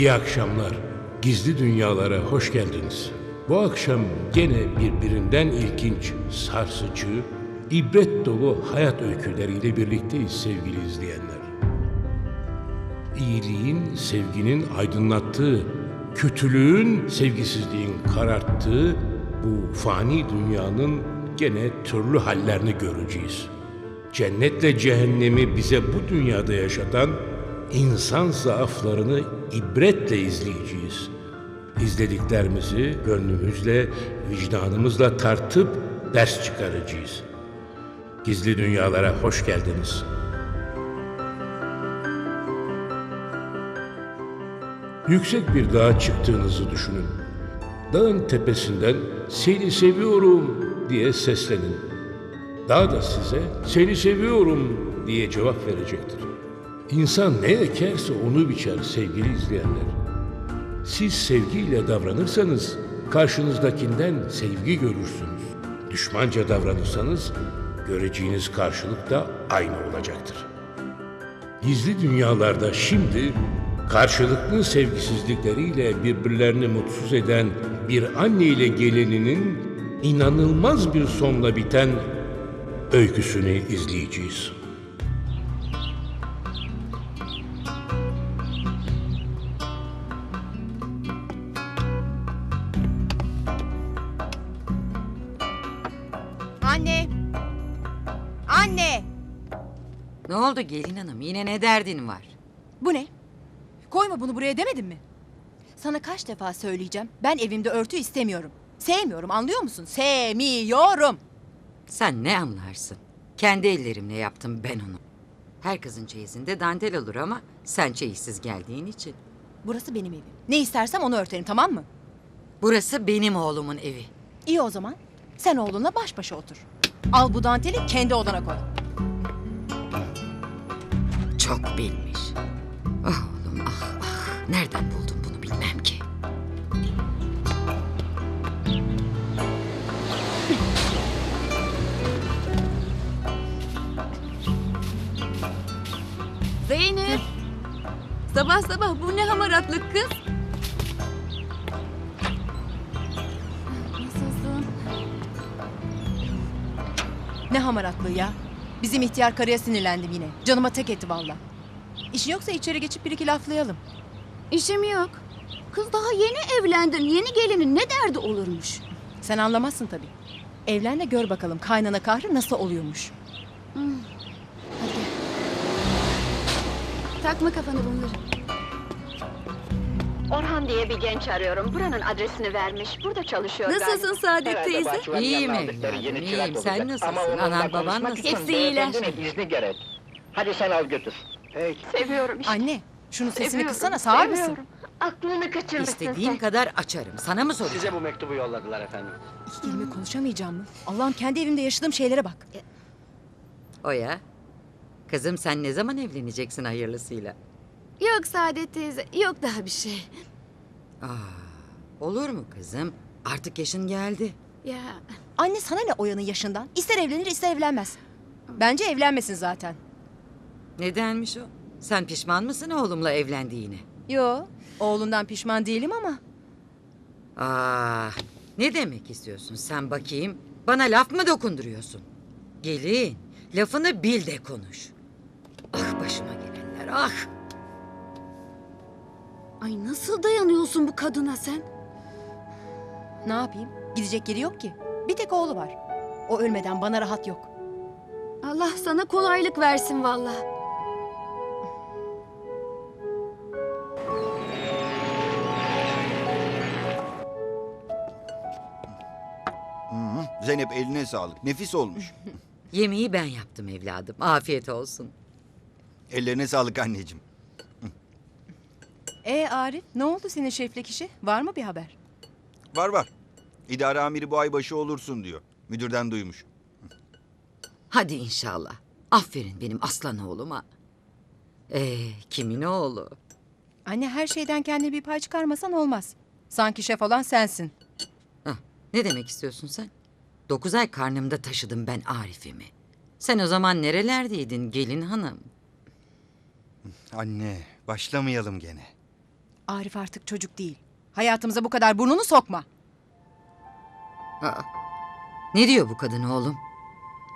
İyi akşamlar. Gizli dünyalara hoş geldiniz. Bu akşam gene birbirinden ilginç, sarsıcı, ibret dolu hayat öyküleriyle birlikteyiz sevgili izleyenler. İyiliğin, sevginin aydınlattığı, kötülüğün, sevgisizliğin kararttığı bu fani dünyanın gene türlü hallerini göreceğiz. Cennetle cehennemi bize bu dünyada yaşatan insan zaaflarını ibretle izleyeceğiz. İzlediklerimizi gönlümüzle, vicdanımızla tartıp ders çıkaracağız. Gizli dünyalara hoş geldiniz. Yüksek bir dağa çıktığınızı düşünün. Dağın tepesinden seni seviyorum diye seslenin. Dağ da size seni seviyorum diye cevap verecektir. İnsan ne ekerse onu biçer sevgili izleyenler. Siz sevgiyle davranırsanız karşınızdakinden sevgi görürsünüz. Düşmanca davranırsanız göreceğiniz karşılık da aynı olacaktır. Gizli dünyalarda şimdi karşılıklı sevgisizlikleriyle birbirlerini mutsuz eden bir anne ile gelininin inanılmaz bir sonla biten öyküsünü izleyeceğiz. Oldu gelin hanım? Yine ne derdin var? Bu ne? Koyma bunu buraya demedim mi? Sana kaç defa söyleyeceğim. Ben evimde örtü istemiyorum. Sevmiyorum anlıyor musun? Sevmiyorum. Sen ne anlarsın? Kendi ellerimle yaptım ben onu. Her kızın çeyizinde dantel olur ama sen çeyizsiz geldiğin için. Burası benim evim. Ne istersem onu örterim tamam mı? Burası benim oğlumun evi. İyi o zaman. Sen oğlunla baş başa otur. Al bu danteli kendi odana koy. Çok bilmiş. Ah oğlum ah ah. Nereden buldun bunu bilmem ki. Zeynep. Sabah sabah bu ne hamaratlık kız? Nasılsın? Ne hamaratlığı ya. Bizim ihtiyar karıya sinirlendim yine. Canıma tek etti valla. İşin yoksa içeri geçip bir iki laflayalım. İşim yok. Kız daha yeni evlendin. Yeni gelinin ne derdi olurmuş? Sen anlamazsın tabii. Evlen de gör bakalım kaynana kahrı nasıl oluyormuş. Takma kafana bunları. Orhan diye bir genç arıyorum. Buranın adresini vermiş. Burada çalışıyor Nasılsın Saadet teyze? İyiyim evladım, iyiyim. Sen nasılsın? Anan, baban nasıl? Hepsi iyiler. izni gerek. Hadi sen al götür. Peki. Seviyorum işte. Anne şunu sesini Seviyorum, kıssana sağır mısın? seviyorum. Aklını kaçırmışsın İstediğim sen. kadar açarım. Sana mı soracağım? Size bu mektubu yolladılar efendim. İki kelime konuşamayacağım mı? Allah'ım kendi evimde yaşadığım şeylere bak. O ya. Kızım sen ne zaman evleneceksin hayırlısıyla? Yok Saadet teyze. Yok daha bir şey. Aa, olur mu kızım? Artık yaşın geldi. Ya Anne sana ne Oya'nın yaşından? İster evlenir ister evlenmez. Bence evlenmesin zaten. Nedenmiş o? Sen pişman mısın oğlumla evlendiğine? Yo, oğlundan pişman değilim ama. Ah, ne demek istiyorsun sen bakayım? Bana laf mı dokunduruyorsun? Gelin, lafını bil de konuş. Ah başıma gelenler, ah! Ay nasıl dayanıyorsun bu kadına sen? Ne yapayım? Gidecek yeri yok ki. Bir tek oğlu var. O ölmeden bana rahat yok. Allah sana kolaylık versin valla. Zeynep eline sağlık. Nefis olmuş. Yemeği ben yaptım evladım, afiyet olsun. Ellerine sağlık anneciğim. E Arif, ne oldu senin şeflik işi? Var mı bir haber? Var var. İdare amiri bu ay başı olursun diyor. Müdürden duymuş. Hadi inşallah. Aferin benim aslan oğluma. Ee, kimin oğlu? Anne her şeyden kendine bir pay çıkarmasan olmaz. Sanki şef olan sensin. Hah, ne demek istiyorsun sen? Dokuz ay karnımda taşıdım ben Arif'imi. Sen o zaman nerelerdeydin gelin hanım? Anne başlamayalım gene. Arif artık çocuk değil. Hayatımıza bu kadar burnunu sokma. Aa, ne diyor bu kadın oğlum?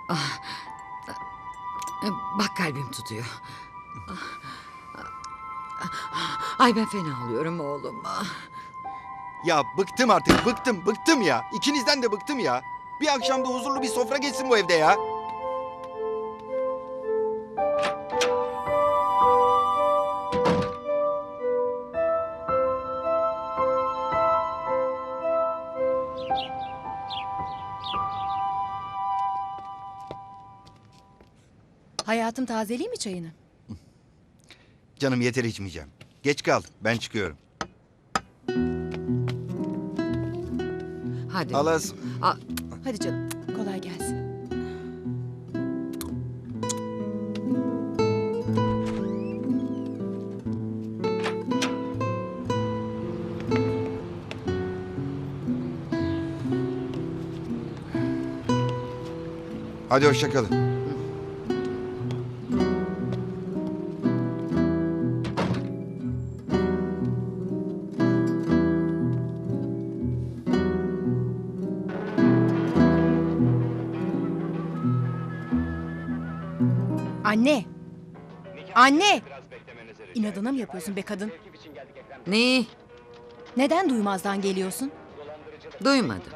Ah, ah, bak kalbim tutuyor. Ah, ah, Ay ben fena oluyorum oğlum. Ah. Ya bıktım artık bıktım bıktım ya. İkinizden de bıktım ya. Bir akşamda huzurlu bir sofra geçsin bu evde ya. Hayatım tazeleyeyim mi çayını? Canım yeter içmeyeceğim. Geç kaldım ben çıkıyorum. Hadi. Alas Aa, Hadi canım. Kolay gelsin. hadi hoşça kalın. Anne. İnadına mı yapıyorsun be kadın? ne? Neden duymazdan geliyorsun? Duymadım.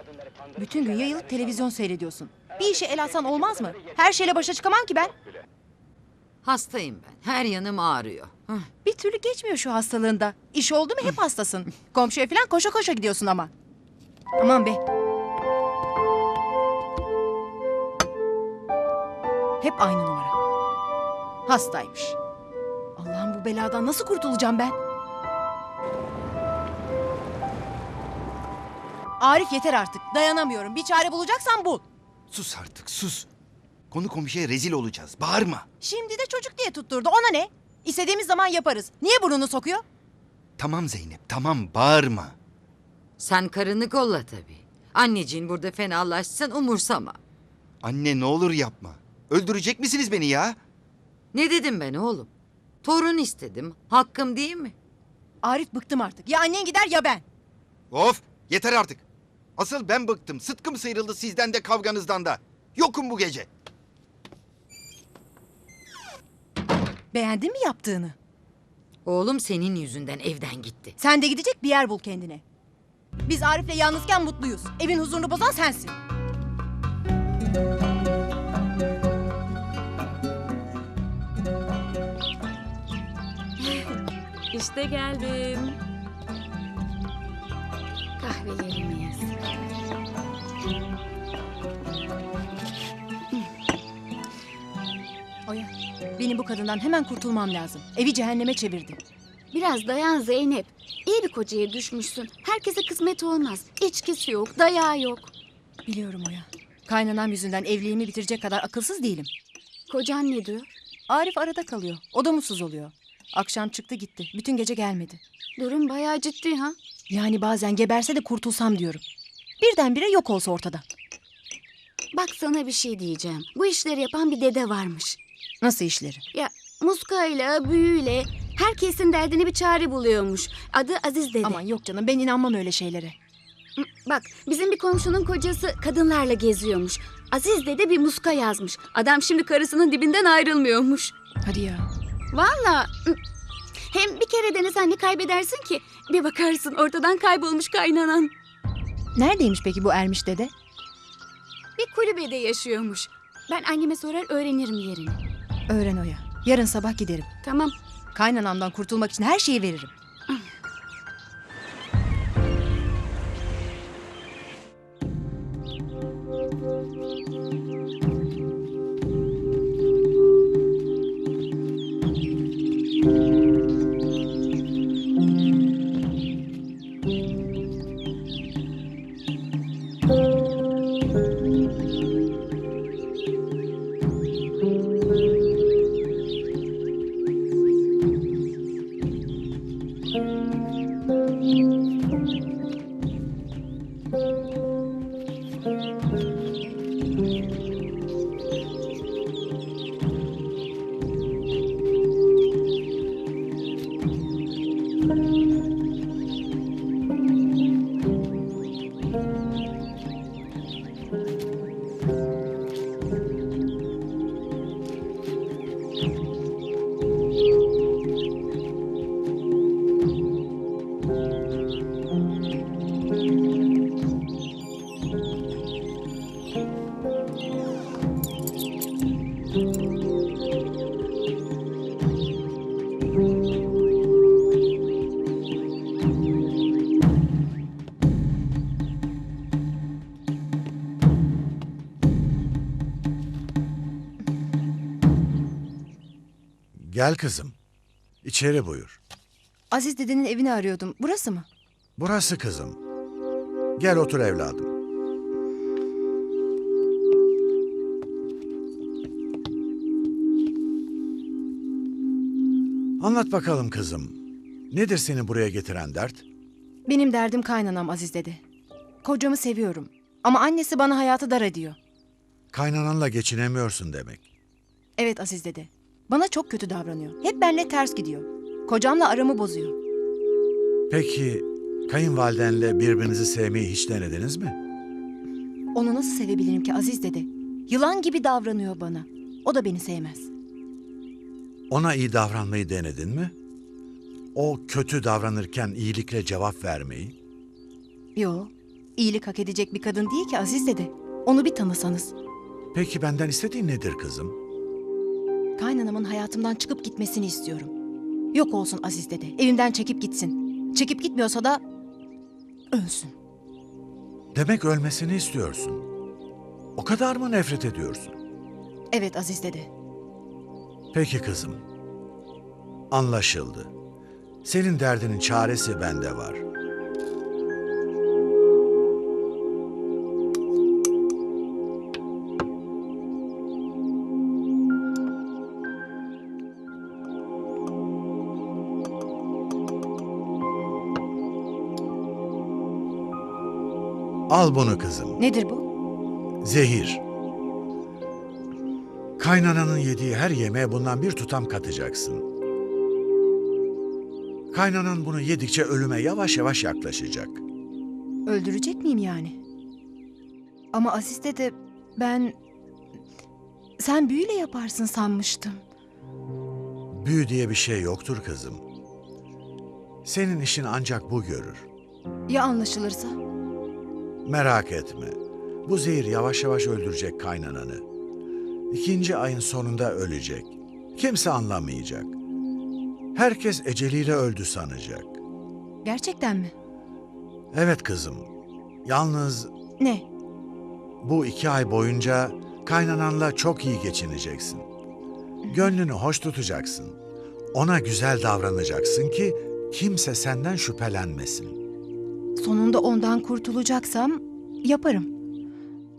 Bütün gün yayılıp televizyon seyrediyorsun. Bir işe el atsan olmaz mı? Her şeyle başa çıkamam ki ben. Hastayım ben. Her yanım ağrıyor. Bir türlü geçmiyor şu hastalığında. İş oldu mu hep hastasın. Komşuya falan koşa koşa gidiyorsun ama. Aman be. Hep aynı numara. Hastaymış. Allah'ım bu beladan nasıl kurtulacağım ben? Arif yeter artık. Dayanamıyorum. Bir çare bulacaksan bul. Sus artık sus. Konu komşuya rezil olacağız. Bağırma. Şimdi de çocuk diye tutturdu. Ona ne? İstediğimiz zaman yaparız. Niye burnunu sokuyor? Tamam Zeynep tamam bağırma. Sen karını kolla tabii. Anneciğin burada fenalaşsın umursama. Anne ne olur yapma. Öldürecek misiniz beni ya? Ne dedim ben oğlum? Torun istedim. Hakkım değil mi? Arif bıktım artık. Ya annen gider ya ben. Of yeter artık. Asıl ben bıktım. Sıtkım sıyrıldı sizden de kavganızdan da. Yokum bu gece. Beğendin mi yaptığını? Oğlum senin yüzünden evden gitti. Sen de gidecek bir yer bul kendine. Biz Arif'le yalnızken mutluyuz. Evin huzurunu bozan sensin. İşte geldim. Kahvelerimiz. Oya, benim bu kadından hemen kurtulmam lazım. Evi cehenneme çevirdi. Biraz dayan Zeynep. İyi bir kocaya düşmüşsün. Herkese kısmet olmaz. İçkisi yok, dayağı yok. Biliyorum Oya. Kaynanam yüzünden evliliğimi bitirecek kadar akılsız değilim. Kocan ne diyor? Arif arada kalıyor. O da mutsuz oluyor. Akşam çıktı gitti. Bütün gece gelmedi. Durum bayağı ciddi ha. Yani bazen geberse de kurtulsam diyorum. Birdenbire yok olsa ortada. Bak sana bir şey diyeceğim. Bu işleri yapan bir dede varmış. Nasıl işleri? Ya muskayla, büyüyle herkesin derdine bir çare buluyormuş. Adı Aziz dede. Aman yok canım ben inanmam öyle şeylere. Bak bizim bir komşunun kocası kadınlarla geziyormuş. Aziz dede bir muska yazmış. Adam şimdi karısının dibinden ayrılmıyormuş. Hadi ya. Valla. Hem bir kere denesen ne kaybedersin ki? Bir bakarsın ortadan kaybolmuş kaynanan. Neredeymiş peki bu Ermiş dede? Bir kulübede yaşıyormuş. Ben anneme sorar öğrenirim yerini. Öğren Oya. Yarın sabah giderim. Tamam. Kaynanamdan kurtulmak için her şeyi veririm. Gel kızım. İçeri buyur. Aziz dedenin evini arıyordum. Burası mı? Burası kızım. Gel otur evladım. Anlat bakalım kızım. Nedir seni buraya getiren dert? Benim derdim kaynanam Aziz dede. Kocamı seviyorum. Ama annesi bana hayatı dar ediyor. Kaynananla geçinemiyorsun demek. Evet Aziz dede. Bana çok kötü davranıyor. Hep benimle ters gidiyor. Kocamla aramı bozuyor. Peki kayınvalidenle birbirinizi sevmeyi hiç denediniz mi? Onu nasıl sevebilirim ki Aziz dede? Yılan gibi davranıyor bana. O da beni sevmez. Ona iyi davranmayı denedin mi? O kötü davranırken iyilikle cevap vermeyi. Yo, iyilik hak edecek bir kadın değil ki Aziz dede. Onu bir tanısanız. Peki benden istediğin nedir kızım? Kaynanamın hayatımdan çıkıp gitmesini istiyorum. Yok olsun Aziz dede. Evimden çekip gitsin. Çekip gitmiyorsa da ölsün. Demek ölmesini istiyorsun. O kadar mı nefret ediyorsun? Evet Aziz dede. Peki kızım. Anlaşıldı. Senin derdinin çaresi bende var. Al bunu kızım. Nedir bu? Zehir. Kaynananın yediği her yemeğe bundan bir tutam katacaksın. Kaynanan bunu yedikçe ölüme yavaş yavaş yaklaşacak. Öldürecek miyim yani? Ama Aziz dede ben... Sen büyüyle yaparsın sanmıştım. Büyü diye bir şey yoktur kızım. Senin işin ancak bu görür. Ya anlaşılırsa? Merak etme. Bu zehir yavaş yavaş öldürecek kaynananı. İkinci ayın sonunda ölecek. Kimse anlamayacak. Herkes eceliyle öldü sanacak. Gerçekten mi? Evet kızım. Yalnız Ne? Bu iki ay boyunca kaynananla çok iyi geçineceksin. Gönlünü hoş tutacaksın. Ona güzel davranacaksın ki kimse senden şüphelenmesin. Sonunda ondan kurtulacaksam yaparım.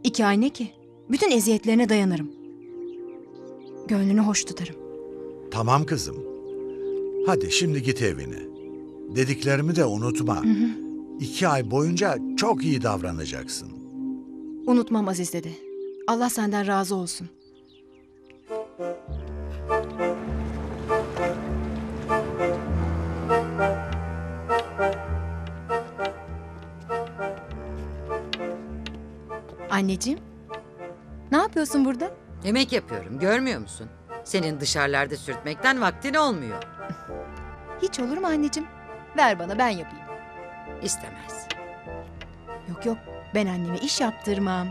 İki ay ne ki? Bütün eziyetlerine dayanırım. Gönlünü hoş tutarım. Tamam kızım. Hadi şimdi git evine. Dediklerimi de unutma. İki ay boyunca çok iyi davranacaksın. Unutmam Aziz dede. Allah senden razı olsun. Anneciğim, ne yapıyorsun burada? Yemek yapıyorum görmüyor musun? Senin dışarılarda sürtmekten vaktin olmuyor. Hiç olur mu anneciğim? Ver bana ben yapayım. İstemez. Yok yok, ben anneme iş yaptırmam.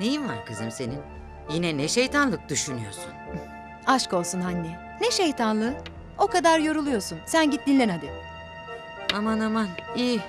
Neyin var kızım senin? Yine ne şeytanlık düşünüyorsun? Aşk olsun anne. Ne şeytanlığı? O kadar yoruluyorsun. Sen git dinlen hadi. Aman aman iyi.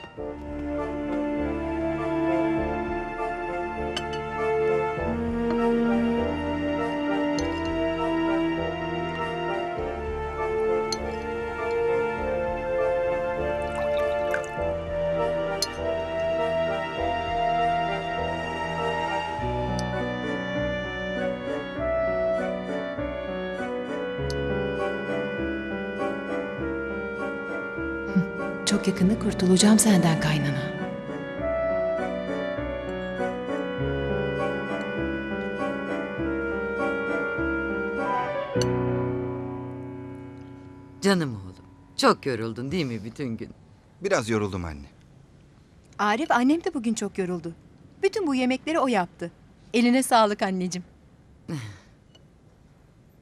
Çok yakında kurtulacağım senden kaynana. Canım oğlum. Çok yoruldun değil mi bütün gün? Biraz yoruldum anne. Arif annem de bugün çok yoruldu. Bütün bu yemekleri o yaptı. Eline sağlık anneciğim.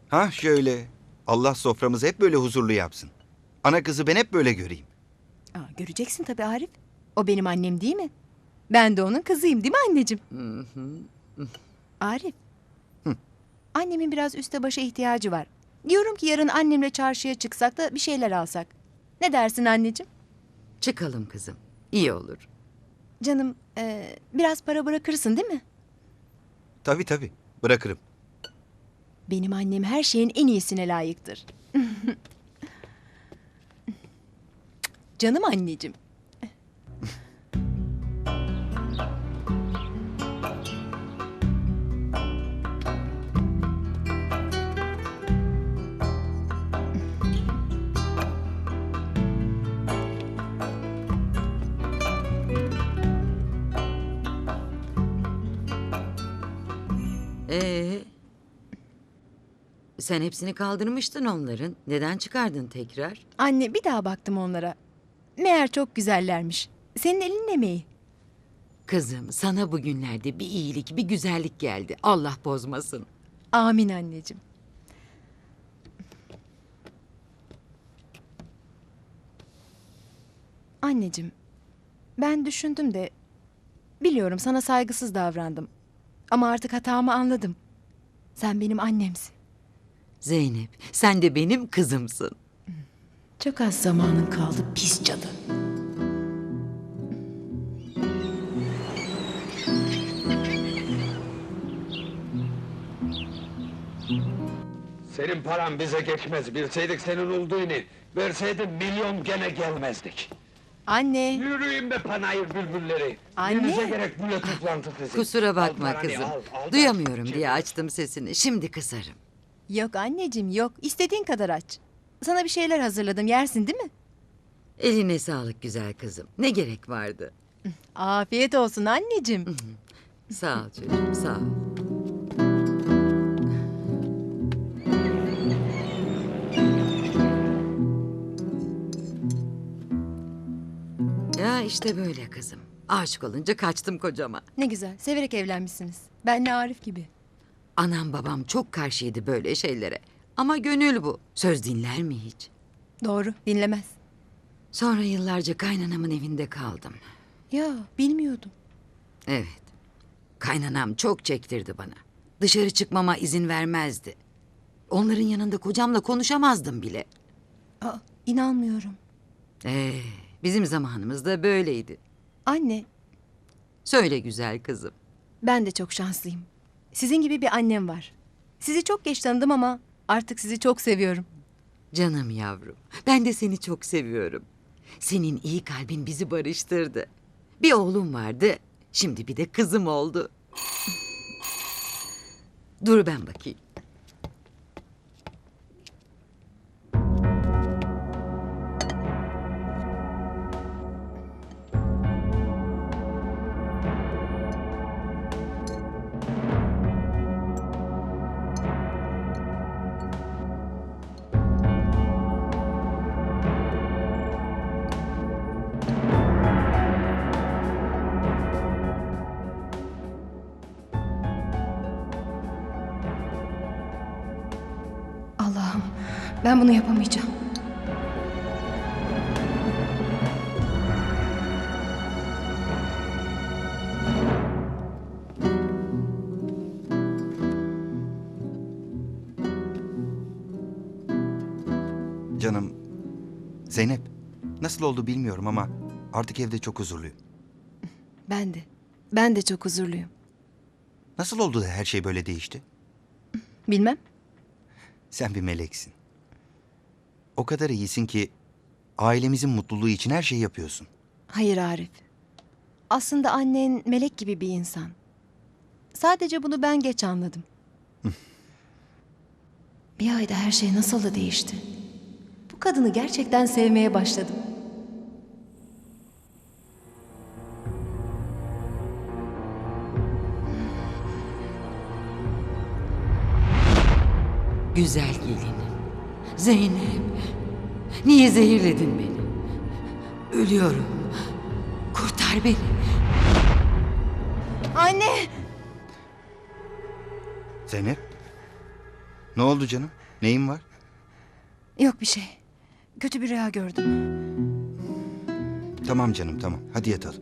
Ha şöyle. Allah soframızı hep böyle huzurlu yapsın. Ana kızı ben hep böyle göreyim. Göreceksin tabii Arif. O benim annem değil mi? Ben de onun kızıyım değil mi anneciğim? Hı hı. Arif. Annemin biraz üste başa ihtiyacı var. Diyorum ki yarın annemle çarşıya çıksak da bir şeyler alsak. Ne dersin anneciğim? Çıkalım kızım. İyi olur. Canım e, biraz para bırakırsın değil mi? Tabii tabii. Bırakırım. Benim annem her şeyin en iyisine layıktır. Canım anneciğim. Ee, sen hepsini kaldırmıştın onların. Neden çıkardın tekrar? Anne bir daha baktım onlara. Meğer çok güzellermiş. Senin elin emeği. Kızım sana bugünlerde bir iyilik, bir güzellik geldi. Allah bozmasın. Amin anneciğim. Anneciğim, ben düşündüm de biliyorum sana saygısız davrandım. Ama artık hatamı anladım. Sen benim annemsin. Zeynep, sen de benim kızımsın. Çok az zamanın kaldı pis cadı. Senin paran bize geçmez. Bilseydik senin olduğunu, verseydin milyon gene gelmezdik. Anne, Yürüyün be panayır bülbülleri. Anne! Bize gerek bu toplantı sizi. Kusura bakma Al paranı, kızım. al, al da Duyamıyorum diye açtım sesini. Şimdi kısarım. yok anneciğim yok. İstediğin kadar aç. Sana bir şeyler hazırladım yersin değil mi? Eline sağlık güzel kızım. Ne gerek vardı? Afiyet olsun anneciğim. Sağ ol çocuğum, sağ ol. Ya işte böyle kızım. Aşık olunca kaçtım kocama. Ne güzel, severek evlenmişsiniz. Benle Arif gibi. Anam babam çok karşıydı böyle şeylere. Ama gönül bu. Söz dinler mi hiç? Doğru, dinlemez. Sonra yıllarca kaynanamın evinde kaldım. Ya, bilmiyordum. Evet. Kaynanam çok çektirdi bana. Dışarı çıkmama izin vermezdi. Onların yanında kocamla konuşamazdım bile. Aa, inanmıyorum. Ee, bizim zamanımızda böyleydi. Anne, Söyle güzel kızım. ben de çok şanslıyım. Sizin gibi bir annem var. Sizi çok geç tanıdım ama artık sizi çok seviyorum. Canım yavrum. Ben de seni çok seviyorum. Senin iyi kalbin bizi barıştırdı. Bir oğlum vardı. Şimdi bir de kızım oldu. Dur ben bakayım. Ben bunu yapamayacağım. Canım, Zeynep, nasıl oldu bilmiyorum ama artık evde çok huzurluyum. Ben de. Ben de çok huzurluyum. Nasıl oldu da her şey böyle değişti? Bilmem. Sen bir meleksin. O kadar iyisin ki ailemizin mutluluğu için her şeyi yapıyorsun. Hayır Arif. Aslında annen melek gibi bir insan. Sadece bunu ben geç anladım. bir ayda her şey nasıl da değişti. Bu kadını gerçekten sevmeye başladım. Güzel gelinim. Zeynep. Niye zehirledin beni? Ölüyorum. Kurtar beni. Anne! Zeynep, ne oldu canım? Neyin var? Yok bir şey. Kötü bir rüya gördüm. Tamam canım tamam. Hadi yatalım.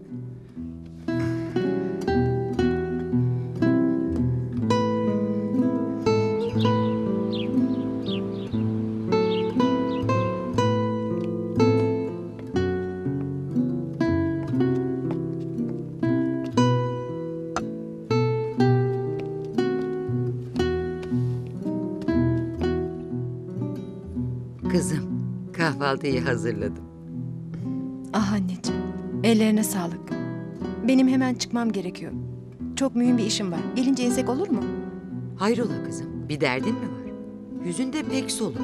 Kahvaltıyı hazırladım. Ah anneciğim, ellerine sağlık. Benim hemen çıkmam gerekiyor. Çok mühim bir işim var. Gelince yesek olur mu? Hayrola kızım, bir derdin mi var? Yüzünde pek soluk.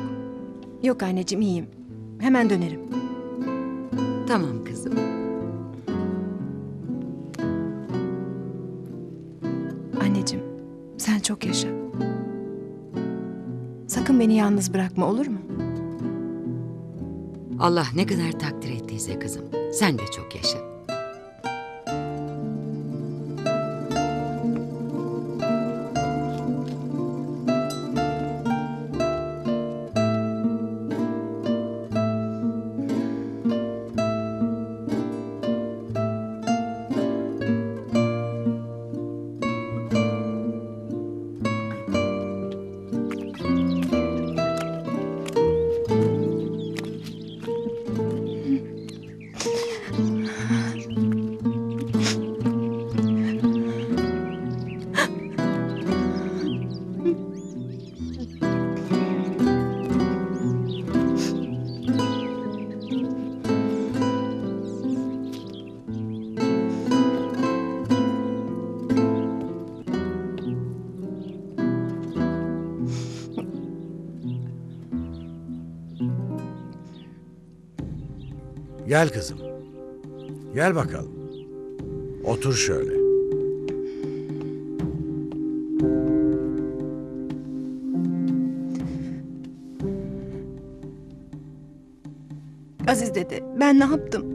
Yok anneciğim iyiyim. Hemen dönerim. Tamam kızım. Anneciğim, sen çok yaşa. Sakın beni yalnız bırakma olur mu? Allah ne kadar takdir ettiyse kızım. Sen de çok yaşa. Gel kızım. Gel bakalım. Otur şöyle. Aziz dede, ben ne yaptım?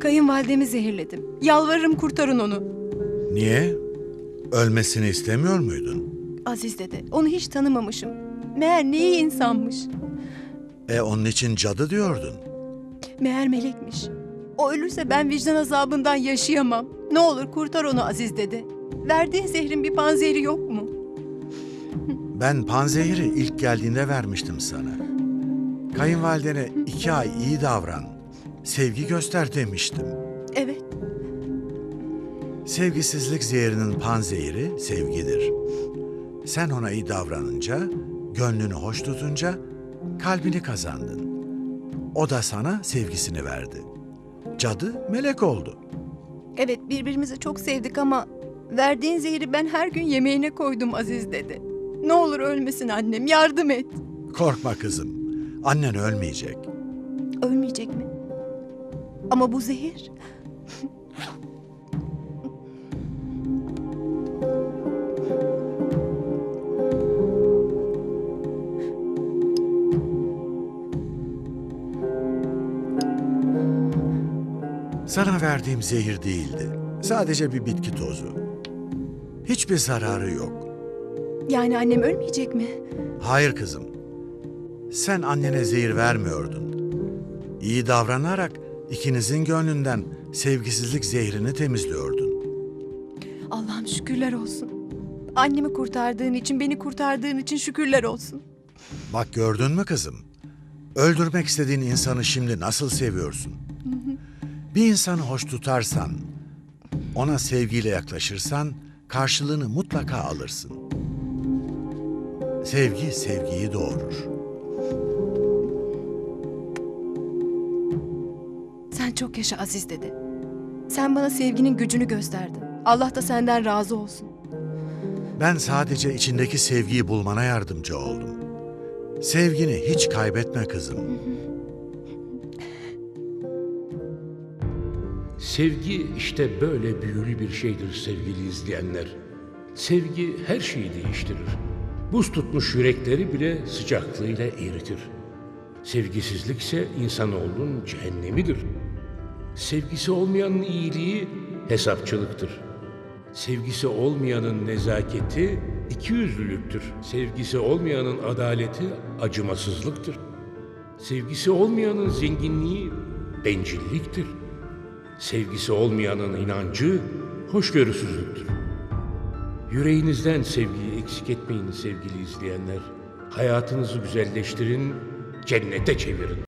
Kayınvalidemi zehirledim. Yalvarırım kurtarın onu. Niye? Ölmesini istemiyor muydun? Aziz dede, onu hiç tanımamışım. Meğer ne iyi insanmış. E onun için cadı diyordun. Meğer melekmiş. O ölürse ben vicdan azabından yaşayamam. Ne olur kurtar onu Aziz dede. Verdiğin zehrin bir panzehri yok mu? Ben panzehiri ilk geldiğinde vermiştim sana. Kayınvalidene iki ay iyi davran, sevgi göster demiştim. Evet, Sevgisizlik zehrinin panzehiri sevgidir. Sen ona iyi davranınca, gönlünü hoş tutunca kalbini kazandın. O da sana sevgisini verdi. Cadı melek oldu. evet birbirimizi çok sevdik ama verdiğin zehri ben her gün yemeğine koydum Aziz dede. Ne olur ölmesin annem, yardım et. Korkma kızım. Annen ölmeyecek. Ölmeyecek mi? Ama bu zehir... Sana verdiğim zehir değildi. Sadece bir bitki tozu. Hiçbir zararı yok. Yani annem ölmeyecek mi? Hayır kızım. Sen annene zehir vermiyordun. İyi davranarak ikinizin gönlünden sevgisizlik zehrini temizliyordun. Allah'ım şükürler olsun. Annemi kurtardığın için, beni kurtardığın için şükürler olsun. Bak gördün mü kızım? Öldürmek istediğin insanı şimdi nasıl seviyorsun? Bir insanı hoş tutarsan, ona sevgiyle yaklaşırsan karşılığını mutlaka alırsın. Sevgi sevgiyi doğurur. Sen çok yaşa Aziz dede. Sen bana sevginin gücünü gösterdin. Allah da senden razı olsun. Ben sadece içindeki sevgiyi bulmana yardımcı oldum. Sevgini hiç kaybetme kızım. Sevgi işte böyle büyülü bir şeydir sevgili izleyenler. Sevgi her şeyi değiştirir. Buz tutmuş yürekleri bile sıcaklığıyla eritir. Sevgisizlikse insanoğlunun cehennemidir. Sevgisi olmayanın iyiliği hesapçılıktır. Sevgisi olmayanın nezaketi ikiyüzlülüktür. Sevgisi olmayanın adaleti acımasızlıktır. Sevgisi olmayanın zenginliği bencilliktir. Sevgisi olmayanın inancı hoşgörüsüzlüktür. Yüreğinizden sevgiyi eksik etmeyin sevgili izleyenler. Hayatınızı güzelleştirin, cennete çevirin.